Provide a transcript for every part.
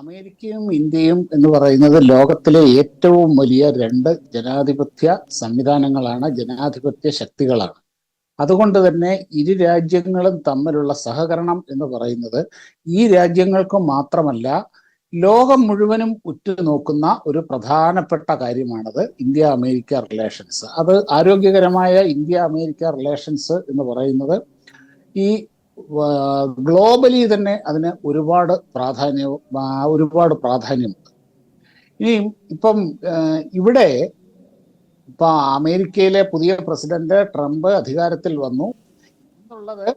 അമേരിക്കയും ഇന്ത്യയും എന്ന് പറയുന്നത് ലോകത്തിലെ ഏറ്റവും വലിയ രണ്ട് ജനാധിപത്യ സംവിധാനങ്ങളാണ് ജനാധിപത്യ ശക്തികളാണ്. അതുകൊണ്ട് തന്നെ ഇരു രാജ്യങ്ങളും തമ്മിലുള്ള സഹകരണം എന്ന് പറയുന്നത് ഈ രാജ്യങ്ങൾക്ക് മാത്രമല്ല ലോകം മുഴുവനും ഉറ്റുനോക്കുന്ന ഒരു പ്രധാനപ്പെട്ട കാര്യമാണത് ഇന്ത്യ അമേരിക്ക റിലേഷൻസ്. അത് ആരോഗ്യകരമായ ഇന്ത്യ അമേരിക്ക റിലേഷൻസ് എന്ന് പറയുന്നത് ഈ ഗ്ലോബലി തന്നെ അതിന് ഒരുപാട് പ്രാധാന്യം ഒരുപാട് പ്രാധാന്യമുണ്ട്. ഇനി ഇപ്പം ഇവിടെ ഇപ്പൊ അമേരിക്കയിലെ പുതിയ പ്രസിഡന്റ് ട്രംപ് അധികാരത്തിൽ വന്നു. എന്നുള്ളത്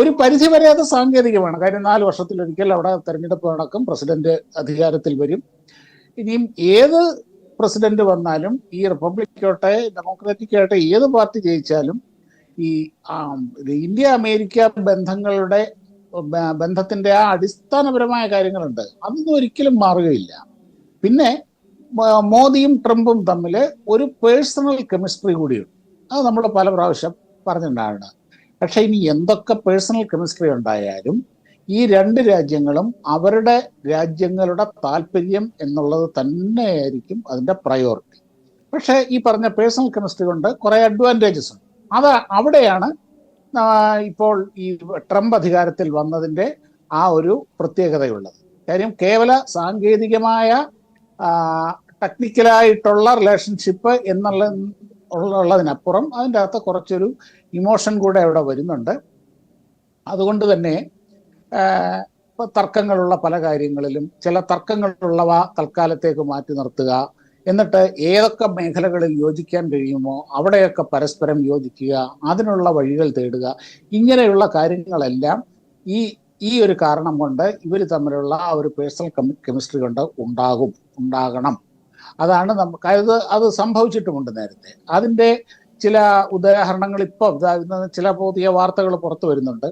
ഒരു പരിധി വരെ അത് സാങ്കേതികമാണ്. കാര്യം നാല് വർഷത്തിലൊരിക്കൽ അവിടെ തെരഞ്ഞെടുപ്പ് നടക്കും പ്രസിഡന്റ് അധികാരത്തിൽ വരും. ഇനിയും ഏത് പ്രസിഡന്റ് വന്നാലും ഈ റിപ്പബ്ലിക്കോട്ടെ ഡെമോക്രാറ്റിക് ഏത് പാർട്ടി ജയിച്ചാലും ഈ ഇന്ത്യ അമേരിക്ക ബന്ധങ്ങളുടെ ബന്ധത്തിന്റെ ആ അടിസ്ഥാനപരമായ കാര്യങ്ങളുണ്ട്. അതൊന്നും ഒരിക്കലും മാറുകയില്ല. പിന്നെ മോദിയും ട്രംപും തമ്മിൽ ഒരു പേഴ്സണൽ കെമിസ്ട്രി കൂടിയുണ്ട്. അത് നമ്മൾ പല പ്രാവശ്യം പറഞ്ഞിട്ടുണ്ടാണ് പക്ഷെ ഇനി എന്തൊക്കെ പേഴ്സണൽ കെമിസ്ട്രി ഉണ്ടായാലും ഈ രണ്ട് രാജ്യങ്ങളും അവരുടെ രാജ്യങ്ങളുടെ താല്പര്യം എന്നുള്ളത് തന്നെയായിരിക്കും അതിന്റെ പ്രയോറിറ്റി. പക്ഷേ ഈ പറഞ്ഞ പേഴ്സണൽ കെമിസ്ട്രി കൊണ്ട് കുറേ അഡ്വാന്റേജസ് ഉണ്ട്. അത് അവിടെയാണ് ഇപ്പോൾ ഈ ട്രംപ് അധികാരത്തിൽ വന്നതിന്റെ ആ ഒരു പ്രത്യേകതയുള്ളത്. കാര്യം കേവല സാങ്കേതികമായ ടെക്നിക്കലായിട്ടുള്ള റിലേഷൻഷിപ്പ് എന്നുള്ള ഉള്ളതിനപ്പുറം അതിന്റെ അകത്ത് കുറച്ചൊരു ഇമോഷൻ കൂടെ അവിടെ വരുന്നുണ്ട്. അതുകൊണ്ട് തന്നെ തർക്കങ്ങളുള്ള പല കാര്യങ്ങളിലും ചില തർക്കങ്ങളുള്ളവ തൽക്കാലത്തേക്ക് മാറ്റി നിർത്തുക എന്നിട്ട് ഏതൊക്കെ മേഖലകളിൽ യോജിക്കാൻ കഴിയുമോ അവിടെയൊക്കെ പരസ്പരം യോജിക്കുക അതിനുള്ള വഴികൾ തേടുക. ഇങ്ങനെയുള്ള കാര്യങ്ങളെല്ലാം ഈ ഈ ഒരു കാരണം കൊണ്ട് ഇവർ തമ്മിലുള്ള ആ ഒരു പേഴ്സണൽ കെമിസ്ട്രി കൊണ്ട് ഉണ്ടാകും ഉണ്ടാകണം. അതാണ് നമുക്ക് അത് അത് സംഭവിച്ചിട്ടുമുണ്ട് നേരത്തെ. അതിന്റെ ചില ഉദാഹരണങ്ങൾ ഇപ്പോൾ ചില പുതിയ വാർത്തകൾ പുറത്തു വരുന്നുണ്ട്.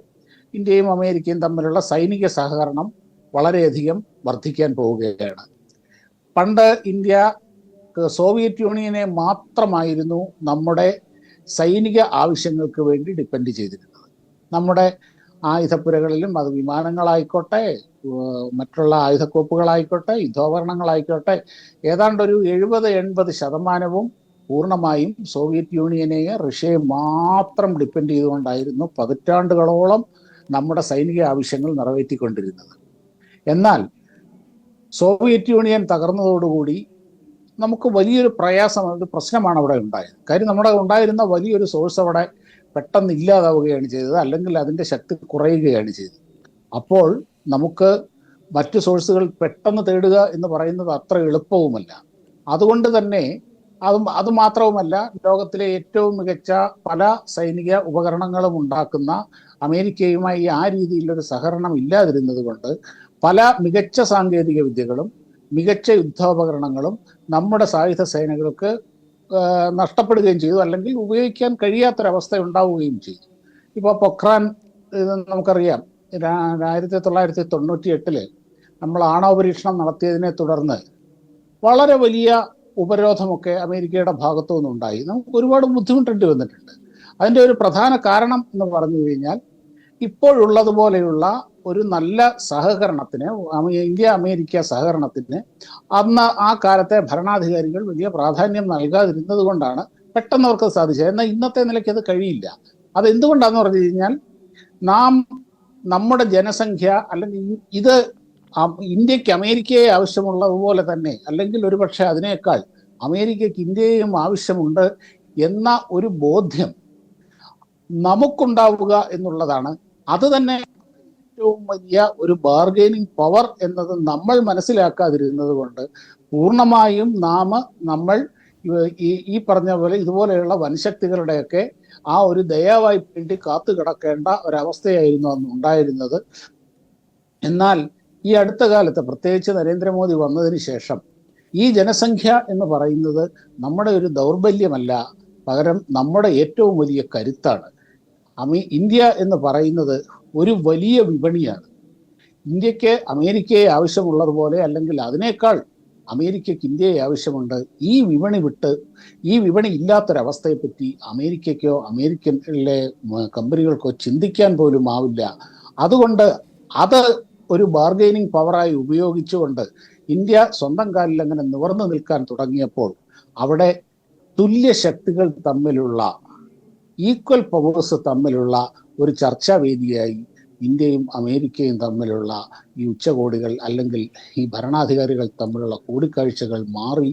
ഇന്ത്യയും അമേരിക്കയും തമ്മിലുള്ള സൈനിക സഹകരണം വളരെയധികം വർദ്ധിക്കാൻ പോവുകയാണ്. പണ്ട് ഇന്ത്യ സോവിയറ്റ് യൂണിയനെ മാത്രമായിരുന്നു നമ്മുടെ സൈനിക ആവശ്യങ്ങൾക്ക് വേണ്ടി ഡിപ്പെൻഡ് ചെയ്തിരുന്നത്. നമ്മുടെ ആയുധപ്പുരകളിലും അത് വിമാനങ്ങളായിക്കോട്ടെ മറ്റുള്ള ആയുധക്കോപ്പുകളായിക്കോട്ടെ യുദ്ധോപകരണങ്ങളായിക്കോട്ടെ ഏതാണ്ട് ഒരു എഴുപത് എൺപത് ശതമാനവും പൂർണമായും സോവിയറ്റ് യൂണിയനെയെ റഷ്യയെ മാത്രം ഡിപ്പെൻഡ് ചെയ്തുകൊണ്ടായിരുന്നു പതിറ്റാണ്ടുകളോളം നമ്മുടെ സൈനിക ആവശ്യങ്ങൾ നിറവേറ്റിക്കൊണ്ടിരുന്നത്. എന്നാൽ സോവിയറ്റ് യൂണിയൻ തകർന്നതോടുകൂടി നമുക്ക് വലിയൊരു പ്രയാസം അതൊരു പ്രശ്നമാണ് അവിടെ ഉണ്ടായത്. കാര്യം നമ്മുടെ ഉണ്ടായിരുന്ന വലിയൊരു സോഴ്സ് അവിടെ പെട്ടെന്ന് ഇല്ലാതാവുകയാണ് ചെയ്തത് അല്ലെങ്കിൽ അതിന്റെ ശക്തി കുറയുകയാണ് ചെയ്തത്. അപ്പോൾ നമുക്ക് മറ്റ് സോഴ്സുകൾ പെട്ടെന്ന് തേടുക എന്ന് പറയുന്നത് അത്ര എളുപ്പവുമല്ല. അതുകൊണ്ട് തന്നെ അത് അത് മാത്രവുമല്ല ലോകത്തിലെ ഏറ്റവും മികച്ച പല സൈനിക ഉപകരണങ്ങളും ഉണ്ടാക്കുന്ന അമേരിക്കയുമായി ആ രീതിയിലൊരു സഹകരണം ഇല്ലാതിരുന്നത് കൊണ്ട് പല മികച്ച സാങ്കേതിക വിദ്യകളും മികച്ച യുദ്ധോപകരണങ്ങളും നമ്മുടെ സായുധ സേനകൾക്ക് നഷ്ടപ്പെടുകയും ചെയ്തു. അല്ലെങ്കിൽ ഉപയോഗിക്കാൻ കഴിയാത്തൊരവസ്ഥ ഉണ്ടാവുകയും ചെയ്തു. ഇപ്പോൾ പൊഖ്രാൻ നമുക്കറിയാം. ആയിരത്തി തൊള്ളായിരത്തി തൊണ്ണൂറ്റി എട്ടിൽ നമ്മൾ ആണവ പരീക്ഷണം നടത്തിയതിനെ തുടർന്ന് വളരെ വലിയ ഉപരോധമൊക്കെ അമേരിക്കയുടെ ഭാഗത്തു നിന്നുണ്ടായി. നമുക്ക് ഒരുപാട് ബുദ്ധിമുട്ടേണ്ടി വന്നിട്ടുണ്ട്. അതിന്റെ ഒരു പ്രധാന കാരണം എന്ന് പറഞ്ഞു കഴിഞ്ഞാൽ ഇപ്പോഴുള്ളതുപോലെയുള്ള ഒരു നല്ല സഹകരണത്തിന് ഇന്ത്യ അമേരിക്ക സഹകരണത്തിന് അന്ന് ആ കാലത്തെ ഭരണാധികാരികൾ വലിയ പ്രാധാന്യം നൽകാതിരുന്നത് കൊണ്ടാണ് പെട്ടെന്ന് അവർക്ക് സാധിച്ചത്. എന്നാൽ ഇന്നത്തെ നിലയ്ക്ക് അത് കഴിയില്ല. അത് എന്തുകൊണ്ടാന്ന് പറഞ്ഞു കഴിഞ്ഞാൽ നാം നമ്മുടെ ജനസംഖ്യ അല്ലെങ്കിൽ ഇത് ഇന്ത്യയ്ക്ക് അമേരിക്കയെ ആവശ്യമുള്ളതുപോലെ തന്നെ അല്ലെങ്കിൽ ഒരുപക്ഷെ അതിനേക്കാൾ അമേരിക്കയ്ക്ക് ഇന്ത്യയും ആവശ്യമുണ്ട് എന്ന ഒരു ബോധ്യം നമുക്കുണ്ടാവുക എന്നുള്ളതാണ്. അത് തന്നെ ഏറ്റവും വലിയ ഒരു ബാർഗൈനിങ് പവർ എന്നത് നമ്മൾ മനസ്സിലാക്കാതിരുന്നത് കൊണ്ട് പൂർണമായും നാം നമ്മൾ ഈ ഈ പറഞ്ഞ പോലെ ഇതുപോലെയുള്ള വൻശക്തികളുടെയൊക്കെ ആ ഒരു ദയാവായി വേണ്ടി കാത്തു കിടക്കേണ്ട ഒരവസ്ഥയായിരുന്നു അന്ന് ഉണ്ടായിരുന്നത്. എന്നാൽ ഈ അടുത്ത കാലത്ത് പ്രത്യേകിച്ച് നരേന്ദ്രമോദി വന്നതിന് ശേഷം ഈ ജനസംഖ്യ എന്ന് പറയുന്നത് നമ്മുടെ ഒരു ദൗർബല്യമല്ല. പകരം നമ്മുടെ ഏറ്റവും വലിയ കരുത്താണ്. അമി ഇന്ത്യ എന്ന് പറയുന്നത് ഒരു വലിയ വിപണിയാണ്. ഇന്ത്യയ്ക്ക് അമേരിക്കയെ ആവശ്യമുള്ളതുപോലെ അല്ലെങ്കിൽ അതിനേക്കാൾ അമേരിക്കയ്ക്ക് ഇന്ത്യയെ ആവശ്യമുണ്ട്. ഈ വിപണി വിട്ട് ഈ വിപണി ഇല്ലാത്തൊരവസ്ഥയെപ്പറ്റി അമേരിക്കയ്ക്കോ അമേരിക്കനിലെ കമ്പനികൾക്കോ ചിന്തിക്കാൻ പോലും ആവില്ല. അതുകൊണ്ട് അത് ഒരു ബാർഗൈനിങ് പവറായി ഉപയോഗിച്ചുകൊണ്ട് ഇന്ത്യ സ്വന്തം കാലിൽ അങ്ങനെ നിവർന്നു നിൽക്കാൻ തുടങ്ങിയപ്പോൾ അവിടെ തുല്യ ശക്തികൾ തമ്മിലുള്ള ഈക്വൽ പവേഴ്സ് തമ്മിലുള്ള ഒരു ചർച്ചാവേദിയായി ഇന്ത്യയും അമേരിക്കയും തമ്മിലുള്ള ഈ ഉച്ചകോടികൾ അല്ലെങ്കിൽ ഈ ഭരണാധികാരികൾ തമ്മിലുള്ള കൂടിക്കാഴ്ചകൾ മാറി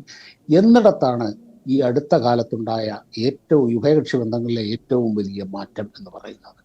എന്നിടത്താണ് ഈ അടുത്ത കാലത്തുണ്ടായ ഏറ്റവും ഉഭയകക്ഷി ബന്ധങ്ങളിലെ ഏറ്റവും വലിയ മാറ്റം എന്ന് പറയുന്നത്.